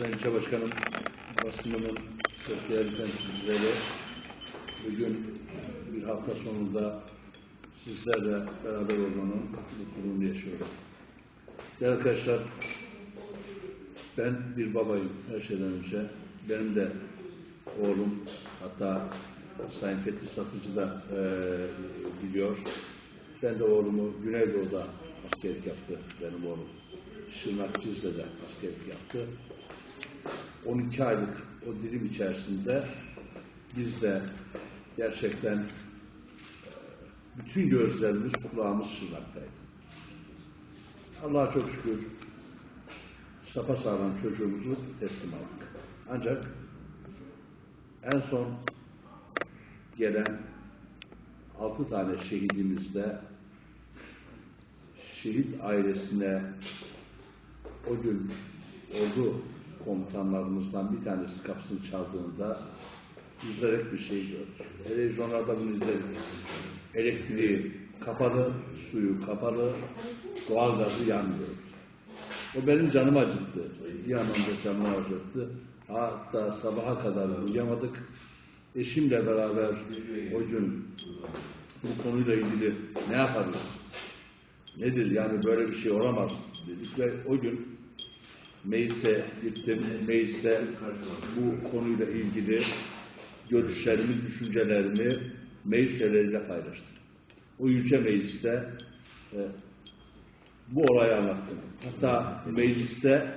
Sayın İlçe Başkanım, basınının çok değerli temsilcileri, bugün bir hafta sonunda sizlerle beraber olmanın mutluluğunu yaşıyorum. Değerli arkadaşlar, ben bir babayım her şeyden önce. Benim de oğlum, hatta Sayın Fethi Satıcı da eee biliyor. Ben de oğlumu Güneydoğu'da askerlik yaptı benim oğlum. Şırnak Cizre'de askerlik yaptı. 12 aylık o dilim içerisinde biz de gerçekten eee, bütün gözlerimiz, kulağımız Şırnak'taydı. Allah'a çok şükür sapasağlam çocuğumuzu teslim aldık. Ancak en son gelen altı tane şehidimizde şehit ailesine o gün ordu komutanlarımızdan bir tanesi kapısını çaldığında üzülerek bir şey gördük. Televizyonlarda bunu izledik. Elektriği kapalı, suyu kapalı, doğalgazı yanmıyor. O benim canımı acıttı. Ciddi anlamda canımı acıttı. Hatta sabaha kadar uyuyamadık. Eşimle beraber o gün bu konuyla ilgili ne yaparız? Nedir yani böyle bir şey olamaz dedik ve o gün meclise gittim. Mecliste bu konuyla ilgili görüşlerimi, düşüncelerimi meclis üyeleriyle paylaştım. O yüce mecliste e, bu olayı anlattım. Hatta mecliste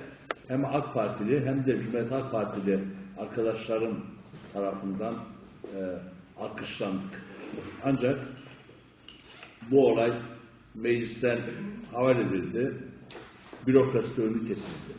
hem AK Partili hem de Cumhuriyet Halk Partili arkadaşlarım tarafından e, alkışlandık. Ancak bu olay meclisten haval edildi. Bürokrasi önü kesildi.